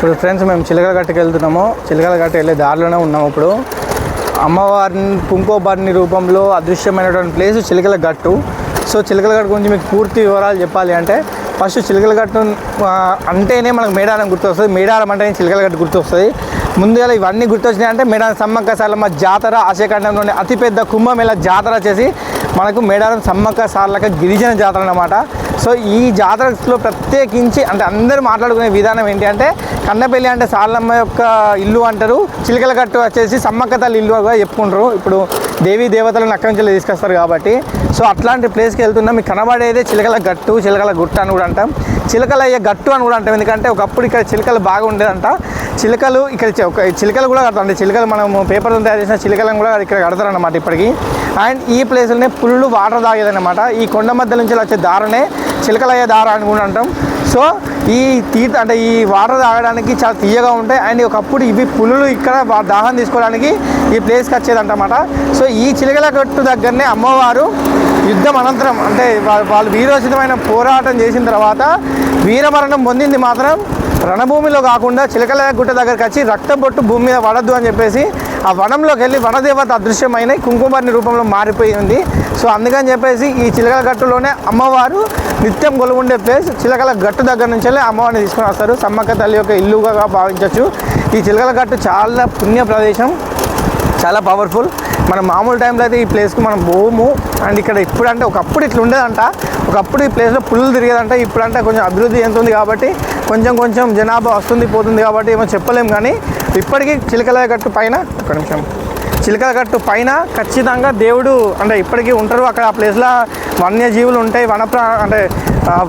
ఇప్పుడు ఫ్రెండ్స్ మేము చిలకల గట్టుకు వెళ్తున్నాము. చిలకల గట్ట వెళ్ళే దారిలోనే ఉన్నాము ఇప్పుడు. అమ్మవారిని కుంకోబారిని రూపంలో అదృశ్యమైనటువంటి ప్లేస్ చిలకల గట్టు సో చిలకల గట్టు గురించి మీకు పూర్తి వివరాలు చెప్పాలి అంటే ఫస్ట్ చిలకల గట్టు అంటేనే మనకు మేడారం గుర్తొస్తుంది. మేడారం అంటేనే చిలకల గట్టు గుర్తొస్తుంది. ముందుగా ఇవన్నీ గుర్తొచ్చినాయి అంటే మేడారం సమ్మక్క సార్లమ్మ జాతర ఆశయఖండంలోని అతిపెద్ద కుంభమేళ జాతర చేసి మనకు మేడారం సమ్మక్క సార్లక గిరిజన జాతర అన్నమాట. సో ఈ జాతరలో ప్రత్యేకించి అంటే అందరూ మాట్లాడుకునే విధానం ఏంటి అంటే కన్నపల్లి అంటే సాలమ్మ యొక్క ఇల్లు అంటారు. చిలకల గట్టు వచ్చేసి సమ్మక్క తల్లి ఇల్లుగా చెప్పుకుంటారు. ఇప్పుడు దేవీ దేవతలను అక్కడి నుంచి తీసుకొస్తారు కాబట్టి. సో అట్లాంటి ప్లేస్కి వెళ్తున్నాం మీకు కనబడేదే చిలకల గట్టు చిలకల గుట్ట అని కూడా అంటాం. చిలకల అయ్యే గట్టు అని కూడా అంటాం. ఎందుకంటే ఒకప్పుడు ఇక్కడ చిలకలు బాగా ఉండేదంట. చిలకలు ఇక్కడ ఒక చిలకలు కూడా కడతాం అంటే చిలకలు మనం పేపర్తో తయారు చేసిన చిలకలను కూడా ఇక్కడ కడతారు అనమాట ఇప్పటికి. అండ్ ఈ ప్లేస్లోనే పుల్లు వాటర్ తాగేదన్నమాట. ఈ కొండ మధ్య నుంచి వచ్చే దారనే చిలకలయ్య దార అని కూడా అంటాం. సో ఈ తీర్థ అంటే ఈ వాటర్ తాగడానికి చాలా తీయగా ఉంటాయి. అండ్ ఒకప్పుడు ఇవి పులులు ఇక్కడ దాహం తీసుకోవడానికి ఈ ప్లేస్కి వచ్చేదంటమాట. సో ఈ చిలకల గట్టు దగ్గరనే అమ్మవారు యుద్ధం అనంతరం అంటే వాళ్ళు వీరోచితమైన పోరాటం చేసిన తర్వాత వీరమరణం పొందింది మాత్రం రణభూమిలో కాకుండా చిలకల గుట్ట దగ్గరికి వచ్చి రక్తం బొట్టు భూమి మీద పడద్దు అని చెప్పేసి ఆ వనంలోకి వెళ్ళి వనదేవత అదృశ్యమైన కుంకుమర్ని రూపంలో మారిపోయి ఉంది. సో అందుకని చెప్పేసి ఈ చిలకల గట్టులోనే అమ్మవారు నిత్యం కొలుగుండే ప్లేస్ చిలకల గట్టు దగ్గర నుంచి వెళ్ళి అమ్మవారిని తీసుకొని వస్తారు. సమ్మక్క తల్లి యొక్క ఇల్లుగా భావించవచ్చు ఈ చిలకల గట్టు చాలా పుణ్య ప్రదేశం చాలా పవర్ఫుల్ మనం మామూలు టైంలో అయితే ఈ ప్లేస్కి మనం పోము. అండ్ ఇక్కడ ఇప్పుడంటే ఒకప్పుడు ఇట్లా ఉండేదంట. ఒకప్పుడు ఈ ప్లేస్లో పుల్లు తిరిగేదంట. ఇప్పుడంటే కొంచెం అభివృద్ధి చెందుతుంది కాబట్టి కొంచెం కొంచెం జనాభా వస్తుంది పోతుంది కాబట్టి ఏమో చెప్పలేం కానీ ఇప్పటికీ చిలకల గట్టు పైన ఒక నిమిషం. చిలకల గట్టు పైన ఖచ్చితంగా దేవుడు అంటే ఇప్పటికీ ఉంటారు. అక్కడ ఆ ప్లేస్లో వన్యజీవులు ఉంటాయి వనప్రా అంటే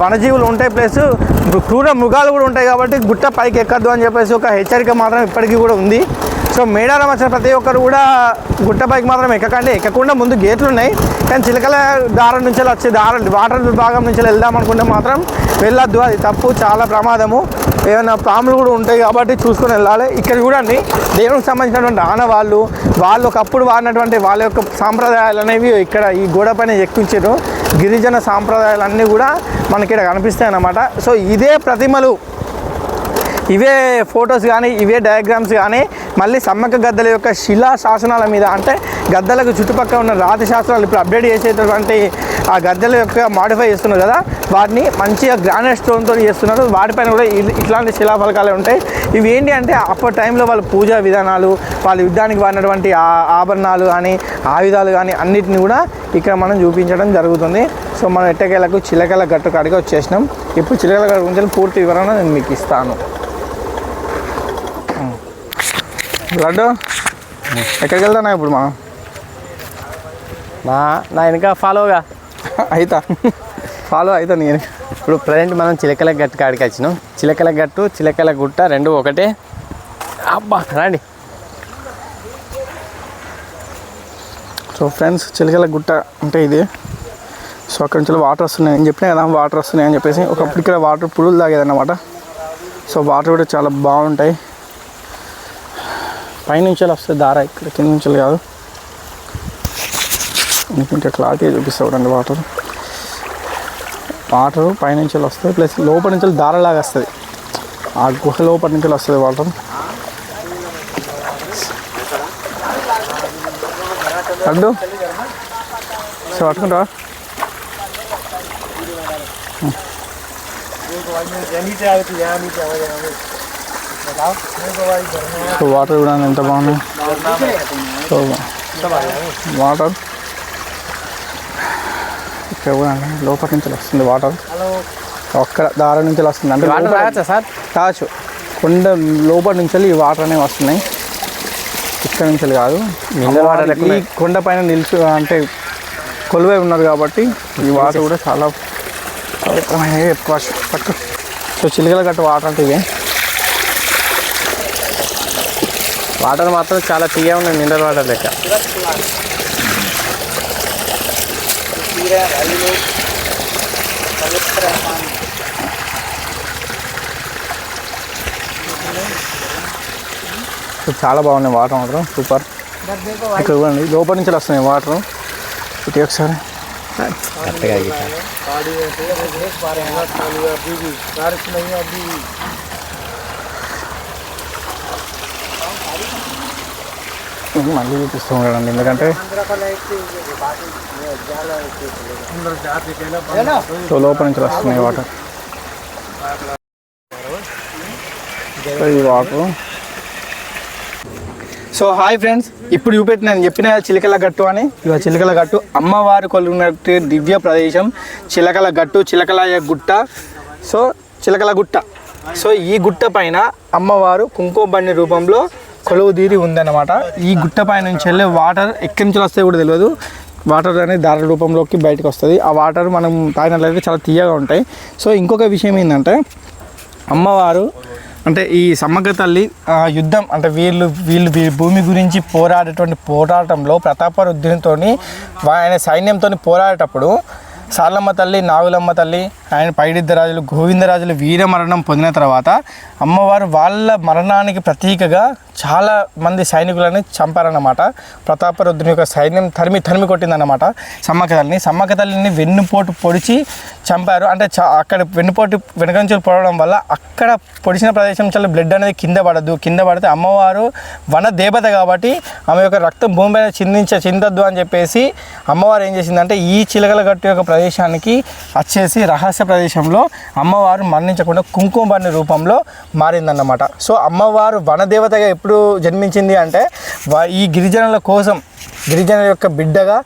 వనజీవులు ఉంటాయి ప్లస్. క్రూర మృగాలు కూడా ఉంటాయి కాబట్టి గుట్ట పైకి ఎక్కద్దు అని చెప్పేసి ఒక హెచ్చరిక మాత్రం ఇప్పటికీ కూడా ఉంది. సో మేడారం వచ్చిన ప్రతి ఒక్కరు కూడా గుట్ట పైకి మాత్రం ఎక్కకండి. ఎక్కకుండా ముందు గేట్లు ఉన్నాయి. కానీ చిలకల దారం నుంచి వచ్చే దారం వాటర్ విభాగం నుంచి వెళ్దాం అనుకుంటే మాత్రం వెళ్ళొద్దు. అది తప్పు చాలా ప్రమాదము. ఏమైనా పాములు కూడా ఉంటాయి కాబట్టి చూసుకొని వెళ్ళాలి. ఇక్కడ చూడండి దేవునికి సంబంధించినటువంటి ఆనవాళ్ళు వాళ్ళు ఒకప్పుడు వాడినటువంటి వాళ్ళ యొక్క సాంప్రదాయాలు అనేవి ఇక్కడ ఈ గోడ పైన ఎక్కించారు. గిరిజన సాంప్రదాయాలు అన్నీ కూడా మనకి ఇక్కడ కనిపిస్తాయి అన్నమాట. సో ఇదే ప్రతిమలు. ఇవే ఫొటోస్ కానీ ఇవే డయాగ్రామ్స్ కానీ మళ్ళీ సమ్మక్క గద్దల యొక్క శిలా శాసనాల మీద అంటే గద్దలకు చుట్టుపక్కల ఉన్న రాతి శాస్త్రాలు ఇప్పుడు అప్డేట్ చేసేటటువంటి ఆ గద్దెల యొక్క మాడిఫై చేస్తున్నారు కదా వాటిని మంచిగా గ్రానైట్ స్టోన్తో చేస్తున్నారు. వాటిపైన కూడా ఇట్లాంటి శిలాఫలకాలే ఉంటాయి. ఇవి ఏంటి అంటే అప్పటి టైంలో వాళ్ళ పూజా విధానాలు వాళ్ళ యుద్ధానికి వాడినటువంటి ఆభరణాలు కానీ ఆయుధాలు కానీ అన్నిటిని కూడా ఇక్కడ మనం చూపించడం జరుగుతుంది. సో మనం ఎట్టకేలకు చిలకల గట్టు కాడికి వచ్చేసినాం. ఇప్పుడు చిలకల గట్టు గురించి పూర్తి వివరణ నేను మీకు ఇస్తాను. లడ్డు? ఎక్కడికి వెళ్తానా ఇప్పుడు మనం? నా నా వెనక ఫాలోగా అయితా. ఫాలో అవుతా నేను. ఇప్పుడు ప్రజెంట్ మనం చిలకల గట్టు కాడికి వచ్చినాం. చిలకల గట్టు చిలకల గుట్ట రెండు ఒకటే. అబ్బా రండి. సో ఫ్రెండ్స్ చిలకల గుట్ట అంటే ఇది. సో అక్కడి నుంచి వాటర్ వస్తున్నాయి. అని చెప్పినా కదా వాటర్ వస్తున్నాయి అని చెప్పేసి ఒకప్పుడు ఇక్కడ వాటర్ పులులు తాగేదన్నమాట. సో వాటర్ కూడా చాలా బాగుంటాయి. పైనుంచి వస్తే దార ఇక్కడ కింద నుంచి కాదు. ఇంకా క్లారిటీగా చూపిస్తా చూడండి వాటర్. వాటర్ పైనుంచి వస్తుంది ప్లస్ లోపల నుంచి దారలాగా వస్తుంది. ఆ గుహ లోపల నుంచి వస్తుంది వాటర్. అడ్డు. సో పట్టుకుంటావా సో వాటర్ కూడా ఎంత బాగున్నాయి? So water. ఇక్కడ కూడా లోపల నుంచి వస్తుంది వాటర్. ఒక్కడ దారి నుంచి వస్తుంది. అంటే వాటర్ తాగచ్చా సార్? తాగచ్చు కొండ లోపల నుంచి ఈ వాటర్ అనేవి వస్తున్నాయి. ఇక్కడ నుంచి కాదు. వాటర్ ఈ కొండ పైన నిలిచి అంటే కొలువై ఉన్నారు కాబట్టి ఈ వాటర్ కూడా చాలా పట్టు సో చిలుకల గట్టు వాటర్ అంటే ఇవే. వాటర్ మాత్రం చాలా తీయగా ఉన్నాయి మినరల్ వాటర్ లెక్క చాలా బాగున్నాయి వాటర్ మాత్రం సూపర్ ఇక్కడ చూడండి లోపల నుంచి వస్తున్నాయి వాటర్ ఇటు ఒకసారి కరెక్ట్గా మళ్ళీ చూపిస్తూ ఉంటానండి ఎందుకంటే సో లోపల నుంచి వస్తున్నాయి వాటర్. సో ఈ వాటర్ సో హాయ్ ఫ్రెండ్స్ ఇప్పుడు చూపెట్టి నేను చెప్పిన చిలకల గట్టు అని. ఇక చిలకల గట్టు. అమ్మవారు కొలున్నట్టు దివ్య ప్రదేశం. చిలకల గట్టు చిలకల గుట్ట. సో చిలకల గుట్ట. సో ఈ గుట్ట పైన అమ్మవారు కుంకుమ బండి రూపంలో కొలువు తీరి ఉందన్నమాట. ఈ గుట్టపై నుంచి వెళ్ళే వాటర్ ఎక్కడి నుంచి వస్తే కూడా తెలియదు. వాటర్ అనేది దార రూపంలోకి బయటకు వస్తుంది. ఆ వాటర్ మనం తాగినట్లయితే చాలా తీయగా ఉంటాయి. సో ఇంకొక విషయం ఏంటంటే అమ్మవారు అంటే ఈ సమ్మక్క తల్లి యుద్ధం అంటే వీళ్ళు వీళ్ళు భూమి గురించి పోరాడేటువంటి పోరాటంలో ప్రతాపరుద్ధితో ఆయన సైన్యంతో పోరాడేటప్పుడు సాలమ్మ తల్లి నాగులమ్మ తల్లి ఆయన పైడిద్దరాజులు గోవిందరాజులు వీర మరణం పొందిన తర్వాత అమ్మవారు వాళ్ళ మరణానికి ప్రతీకగా చాలా మంది సైనికులని చంపారన్నమాట. ప్రతాపరుద్రుని యొక్క సైన్యం తరిమి తరిమి కొట్టిందన్నమాట. సమ్మక్క తల్లిని సమ్మక్క తల్లిని వెన్నుపోటు పొడిచి చంపారు. అంటే అక్కడ వెన్నుపోటు వెనుకంచులు పొడవడం వల్ల అక్కడ పొడిచిన ప్రదేశం చాలా బ్లడ్ అనేది కింద పడద్దు. కింద పడితే అమ్మవారు వన దేవత కాబట్టి ఆమె యొక్క రక్తం భూమి మీద చిందించ చిందద్దు అని చెప్పేసి అమ్మవారు ఏం చేసిందంటే ఈ చిలకల గట్టు యొక్క ప్రదేశానికి వచ్చేసి రహస్య ప్రదేశంలో అమ్మవారు మరణించకుండా కుంకుమ రూపంలో మారిందన్నమాట. సో అమ్మవారు వనదేవతగా ఎప్పుడు జన్మించింది అంటే ఈ గిరిజనుల కోసం గిరిజనుల యొక్క బిడ్డగా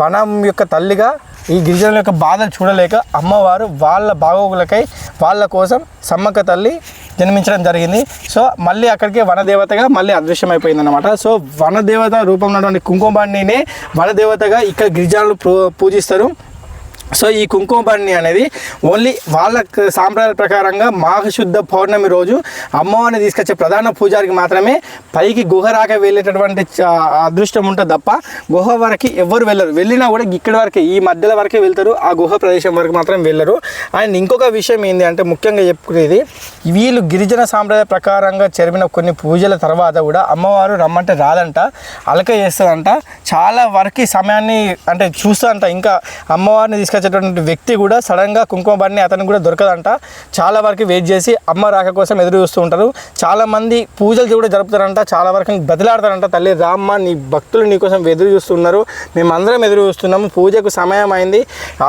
వనం యొక్క తల్లిగా ఈ గిరిజనుల యొక్క బాధలు చూడలేక అమ్మవారు వాళ్ళ బాగోగులకై వాళ్ళ కోసం సమ్మక్క తల్లి జన్మించడం జరిగింది. సో మళ్ళీ అక్కడికి వనదేవతగా మళ్ళీ అదృశ్యమైపోయింది అనమాట సో వనదేవత రూపంలో ఉన్నటువంటి కుంకుమాన్నినే వనదేవతగా ఇక్కడ గిరిజనులు పూ- పూజిస్తారు. సో ఈ కుంకుమ అనేది ఓన్లీ వాళ్ళ సాంప్రదాయాల ప్రకారంగా మాఘశుద్ధ పౌర్ణమి రోజు అమ్మవారిని తీసుకొచ్చే ప్రధాన పూజారికి మాత్రమే పైకి గుహ రాక వెళ్ళేటటువంటి అదృష్టం ఉంటుంది తప్ప గుహ వరకు ఎవరు వెళ్ళరు. వెళ్ళినా కూడా ఇక్కడ వరకే ఈ మధ్యలో వరకే వెళ్తారు ఆ గుహ ప్రదేశం వరకు మాత్రం వెళ్ళరు. అండ్ ఇంకొక విషయం ఏంటి అంటే ముఖ్యంగా చెప్పుకునేది వీళ్ళు గిరిజన సాంప్రదాయ ప్రకారంగా జరిపిన కొన్ని పూజల తర్వాత కూడా అమ్మవారు రమ్మంటే రాదంట అలక చేస్తుందంట. చాలా వరకు సమయాన్ని అంటే చూస్తుందంట. ఇంకా అమ్మవారిని వచ్చేటటువంటి వ్యక్తి కూడా సడన్గా కుంకుమ బండి అతనికి కూడా దొరకదంట. చాలా వరకు వెయిట్ చేసి అమ్మ రాక కోసం ఎదురు చూస్తూ ఉంటారు. చాలామంది పూజలు కూడా జరుపుతారంట. చాలా వరకు బదిలాడతారంట తల్లి రామ్మ నీ భక్తులు నీ కోసం ఎదురు చూస్తున్నారు మేమందరం ఎదురు చూస్తున్నాము. పూజకు సమయం అయింది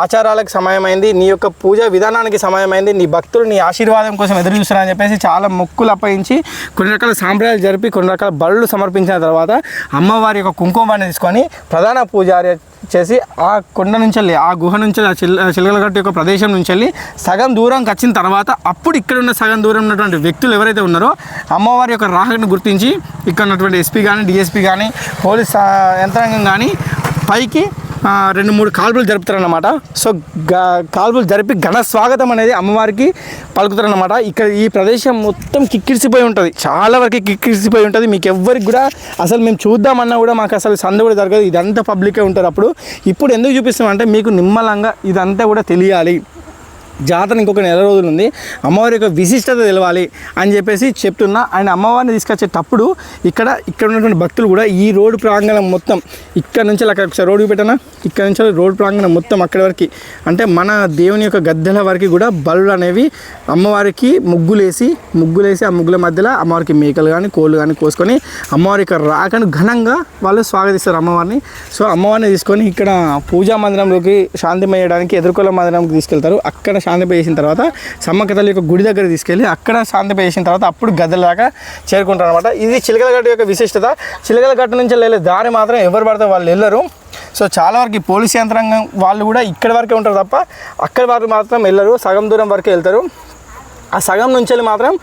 ఆచారాలకు సమయం అయింది నీ యొక్క పూజ విధానానికి సమయం అయింది నీ భక్తులు నీ ఆశీర్వాదం కోసం ఎదురు చూస్తున్నారని చెప్పేసి చాలా మొక్కులు అప్పగించి కొన్ని రకాల సాంప్రదాయాలు జరిపి కొన్ని రకాల బళ్ళు సమర్పించిన తర్వాత అమ్మవారి యొక్క కుంకుమాన్ని తీసుకొని ప్రధాన పూజారి చేసి ఆ కొండ నుంచి వెళ్ళి ఆ గుహ నుంచి ఆ చిల్ చిలకలగట్టు యొక్క ప్రదేశం నుంచి వెళ్ళి సగం దూరంకి వచ్చిన తర్వాత అప్పుడు ఇక్కడ ఉన్న సగం దూరం ఉన్నటువంటి వ్యక్తులు ఎవరైతే ఉన్నారో అమ్మవారి యొక్క రాకను గుర్తించి ఇక్కడ ఉన్నటువంటి ఎస్పీ కానీ డిఎస్పీ కానీ పోలీస్ యంత్రాంగం కానీ పైకి రెండు మూడు కాల్పులు జరుపుతారన్నమాట. సో కాల్పులు జరిపి ఘన స్వాగతం అనేది అమ్మవారికి పలుకుతారన్నమాట. ఇక్కడ ఈ ప్రదేశం మొత్తం కిక్కిరిసిపోయి ఉంటుంది. చాలా వరకు కిక్కిరిసిపోయి ఉంటుంది. మీకు ఎవ్వరికి కూడా అసలు మేము చూద్దామన్నా కూడా మాకు అసలు సంద కూడా జరగదు. ఇదంతా పబ్లికే ఉంటారు అప్పుడు. ఇప్పుడు ఎందుకు చూపిస్తామంటే మీకు నిమ్మలంగా ఇదంతా కూడా తెలియాలి. జాతర ఇంకొక నెల రోజులు ఉంది. అమ్మవారి యొక్క విశిష్టత తెలవాలి అని చెప్పేసి చెప్తున్నా. అండ్ అమ్మవారిని తీసుకొచ్చేటప్పుడు ఇక్కడ ఇక్కడ ఉన్నటువంటి భక్తులు కూడా ఈ రోడ్డు ప్రాంగణం మొత్తం ఇక్కడ నుంచి అక్కడ ఒకసారి రోడ్డు పెట్టనా? ఇక్కడ నుంచి రోడ్డు ప్రాంగణం మొత్తం అక్కడి వరకు. అంటే మన దేవుని యొక్క గద్దెల వరకు కూడా బలులు అనేవి అమ్మవారికి ముగ్గులేసి ముగ్గులేసి ఆ ముగ్గుల మధ్యలో అమ్మవారికి మేకలు కానీ కోళ్ళు కానీ కోసుకొని అమ్మవారి యొక్క రాకను ఘనంగా వాళ్ళు స్వాగతిస్తారు అమ్మవారిని. సో అమ్మవారిని తీసుకొని ఇక్కడ పూజా మందిరంలోకి శాంతిమయ్యడానికి ఎదుర్కొల మందిరంకి తీసుకెళ్తారు. అక్కడ శాంతింప చేసిన తర్వాత సమ్మక్క తల్లి యొక్క గుడి దగ్గర తీసుకెళ్ళి అక్కడ శాంతింప చేసిన తర్వాత అప్పుడు గద్దలాగా చేరుకుంటారు అనమాట ఇది చిలకలగట్టు యొక్క విశిష్టత. చిలకలగట్టు నుంచి వెళ్ళే దారి మాత్రం ఎవరు పడితే వాళ్ళు వెళ్ళరు. సో చాలా వరకు పోలీస్ యంత్రాంగం వాళ్ళు కూడా ఇక్కడ వరకే ఉంటారు తప్ప అక్కడి వరకు మాత్రం వెళ్ళరు. సగం దూరం వరకే వెళ్తారు. ఆ సగం నుంచి వెళ్ళి మాత్రం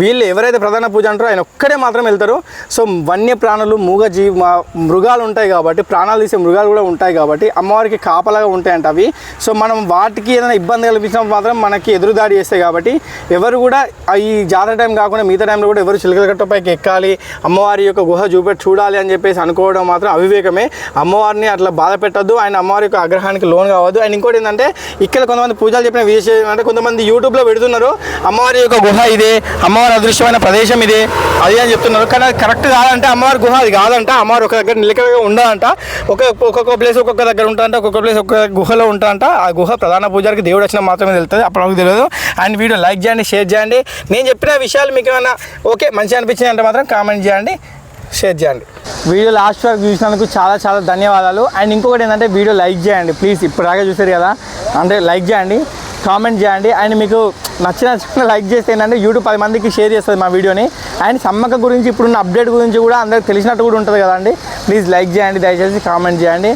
వీళ్ళు ఎవరైతే ప్రధాన పూజ అంటారో ఆయన ఒక్కడే మాత్రం వెళ్తారు. సో వన్య ప్రాణులు మూగ జీవ మృగాలు ఉంటాయి కాబట్టి ప్రాణాలు తీసే మృగాలు కూడా ఉంటాయి కాబట్టి అమ్మవారికి కాపలాగా ఉంటాయంట అవి. సో మనం వాటికి ఏదైనా ఇబ్బంది కల్పించినప్పుడు మాత్రం మనకి ఎదురుదాడి చేస్తాయి కాబట్టి ఎవరు కూడా ఈ జాతర టైం కాకుండా మిగతా టైంలో కూడా ఎవరు చిలకలగట్ట పైకి ఎక్కాలి అమ్మవారి యొక్క గుహ చూపెట్టి చూడాలి అని చెప్పేసి అనుకోవడం మాత్రం అవివేకమే. అమ్మవారిని అట్లా బాధ పెట్టద్దు ఆయన అమ్మవారి యొక్క ఆగ్రహానికి లోన్ కావద్దు. అండ్ ఇంకోటి ఏంటంటే ఇక్కడ కొంతమంది పూజలు చెప్పిన విజయ అంటే కొంతమంది యూట్యూబ్లో పెడుతున్నారు అమ్మవారి యొక్క గుహ ఇదే అమ్మవారి అదృశ్యమైన ప్రదేశం ఇదే. అది అని చెప్తున్నారు. కానీ అది కరెక్ట్ కాదంటే అమ్మవారి గుహ అది కాదంట. అమ్మవారు ఒక దగ్గర నిలకడగా ఉండాలంట. ఒక ఒక్కొక్క ప్లేస్ ఒక్కొక్క దగ్గర ఉంటాంట ఒక్కొక్క ప్లేస్ ఒక్కొక్క గుహలో ఉంటాంట ఆ గుహ ప్రధాన పూజారికి దేవుడు వచ్చిన మాత్రమే తెలుస్తుంది. అప్పుడు నాకు తెలియదు. అండ్ వీడియో లైక్ చేయండి షేర్ చేయండి. నేను చెప్పిన విషయాలు మీకు ఏమైనా ఓకే మంచిగా అనిపించింది అంటే మాత్రం కామెంట్ చేయండి షేర్ చేయండి. వీడియో లాస్ట్ వరకు చూసినందుకు చాలా చాలా ధన్యవాదాలు. అండ్ ఇంకొకటి ఏంటంటే వీడియో లైక్ చేయండి. ప్లీజ్ ఇప్పటిదాకా చూసారు కదా? అంటే లైక్ చేయండి. కామెంట్ చేయండి. అండ్ మీకు నచ్చిన లైక్ చేస్తే ఏంటంటే యూట్యూబ్ పది మందికి షేర్ చేస్తుంది మా వీడియోని. అండ్ సమ్మక్క గురించి ఇప్పుడున్న అప్డేట్ గురించి కూడా అందరికి తెలిసినట్టు కూడా ఉంటుంది కదండి. ప్లీజ్ లైక్ చేయండి దయచేసి కామెంట్ చేయండి.